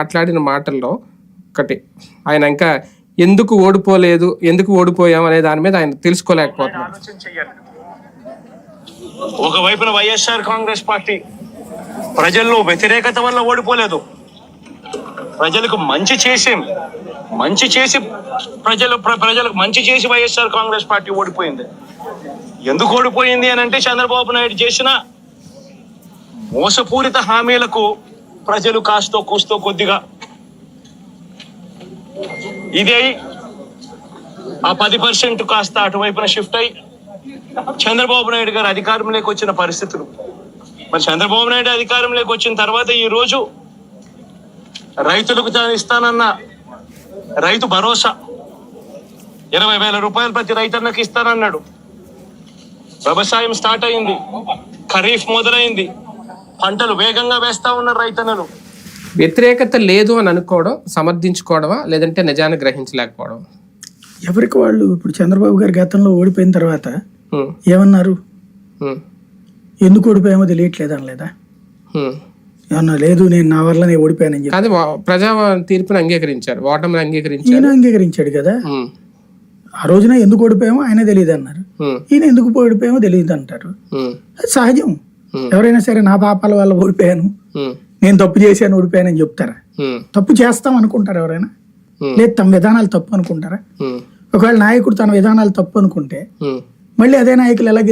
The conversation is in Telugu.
మాట్లాడిన మాటల్లో ఒకటి. ఆయన ఇంకా ఎందుకు ఓడిపోలేదు ఎందుకు ఓడిపోయాం అనే దాని మీద ఆయన తెలుసుకోలేకపోతున్నారు. ఒకవైపున వైఎస్ఆర్ కాంగ్రెస్ పార్టీ ప్రజల్లో వ్యతిరేకత వల్ల ఓడిపోలేదు. ప్రజలకు మంచి చేసి మంచి చేసి ప్రజలు ప్ర- ప్రజలకు మంచి చేసి వైఎస్ఆర్ కాంగ్రెస్ పార్టీ ఓడిపోయింది. ఎందుకు ఓడిపోయింది అని అంటే చంద్రబాబు నాయుడు చేసిన మోసపూరిత హామీలకు ప్రజలు కాస్తో కూస్తో కొద్దిగా ఇది అయి ఆ పది పర్సెంట్ కాస్త అటువైపున షిఫ్ట్ అయి చంద్రబాబు నాయుడు గారు అధికారంలోకి వచ్చిన పరిస్థితులు. మరి చంద్రబాబు నాయుడు అధికారంలోకి వచ్చిన తర్వాత ఈ రోజు రైతులకు తాను ఇస్తానన్న రైతు భరోసా ఇరవై వేల రూపాయలు ప్రతి రైతన్నకి ఇస్తానన్నాడు. వ్యవసాయం స్టార్ట్ అయింది. ఖరీఫ్ మొదలైంది. పంటలు వేగంగా వేస్తా ఉన్నారు రైతన్నలు. వ్యతిరేకత లేదు అని అనుకోవడం సమర్థించుకోవడమా? లేదంటే నిజాన్ని గ్రహించలేకపోవడం ఎవరికి వాళ్ళు ఇప్పుడు చంద్రబాబు గారు గతంలో ఓడిపోయిన తర్వాత ఏమన్నారు? ఎందుకు ఓడిపోయామో తెలియట్లేదు అనలేదా. ఏమన్నా లేదు నేను నా వల్లనే ఓడిపోయానని చెప్పి. ప్రజా తీర్పుని అంగీకరించారు ఓటమిని అంగీకరించారు. ఈయన అంగీకరించాడు కదా? ఆ రోజున ఎందుకు ఓడిపోయామో ఆయన తెలియదు అన్నారు ఈయన ఎందుకు ఓడిపోయామో తెలియదు అంటారు సహజం. ఎవరైనా సరే నా పాపాల వల్ల ఓడిపోయాను హ్మ్, నేను తప్పు చేశాను ఓడిపోయానని చెప్తారా? హ్మ్, తప్పు చేస్తాం అనుకుంటారు ఎవరైనా? Hmm. లేదు తమ విధానాలు తప్పు అనుకుంటారా? ఒకవేళ నాయకుడు తన విధానాలు తప్పు అనుకుంటే. మళ్ళీ అదే నాయకులు ఎలా